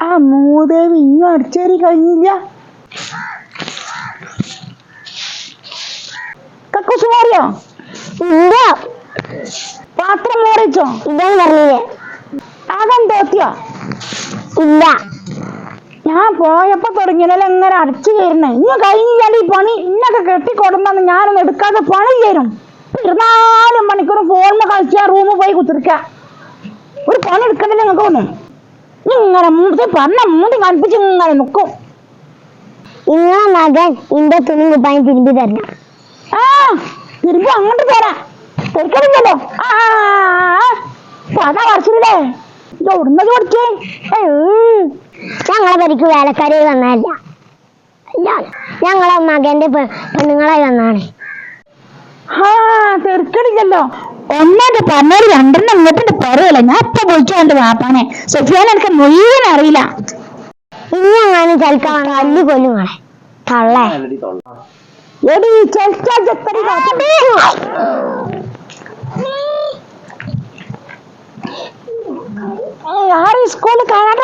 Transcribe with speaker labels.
Speaker 1: മൂദേവി വിഞ്ഞു അടിച്ചേറി കഴിഞ്ഞില്ല. കക്കൂസ് മാറിയോ?
Speaker 2: ഇല്ല.
Speaker 1: പാത്രം മാറിച്ചോ
Speaker 2: ഇതാ പറഞ്ഞില്ലേ?
Speaker 1: ആകം തോത്തിയോ?
Speaker 2: ഇല്ല.
Speaker 1: ഞാൻ പോയപ്പോ തുടങ്ങിയാലും എങ്ങനെ അടച്ചു കയറണേ ഇന്ന് കഴിഞ്ഞില്ലാണ്ട് ഈ പണി. ഇന്നൊക്കെ കെട്ടിക്കൊടുമ്പോ ഞാനൊന്നും എടുക്കാതെ പണി തരും ഇരുന്നാലും മണിക്കൂർ ഫോണിൽ കളിച്ചാ റൂമിൽ പോയി കുത്തിരിക്ക. ഒരു പണി എടുക്കണ്ടല്ലേ നിങ്ങൾക്ക് ഒന്നും? ഇങ്ങനെ മൂത്തി പറഞ്ഞ മൂത്തി കൽപ്പിച്ച് ഇങ്ങനെ നിക്കും.
Speaker 2: ഇങ്ങളെ മകൻ ഇന്റെ തുണി കുപ്പായം തിരുമ്പി തരണം.
Speaker 1: ആ തിരുമ്പി അങ്ങോട്ട് തരാം. തിരിക്കണില്ലല്ലോ ആ പത പറിച്ചില്ലേ ഇത് എവിടുന്നത് പഠിച്ചേ
Speaker 2: ഞങ്ങളെ പരിക്ക് വേലക്കാരി വന്നതല്ല. ഞങ്ങളെ മകന്റെ പെണ്ണുങ്ങളായി വന്നാണ്
Speaker 1: ആ തിരക്കടില്ലല്ലോ. ഒന്നാന്റെ പറഞ്ഞൊരു രണ്ടെണ്ണം ഇങ്ങോട്ട് പറയല്ല? ഞാൻ ഇപ്പൊ വിളിച്ചോണ്ട് വാപ്പാനെ. സുഫിയാൻ എനിക്ക് മുഴുവൻ അറിയില്ല.
Speaker 2: ഇനി അങ്ങനെ ചലിക്കാൻ അല്ലി കൊല്ലുങ്ങളെ തള്ളേ.
Speaker 1: എടി ചെത്തടി ആര് സ്കൂളിൽ കാണാണ്ട്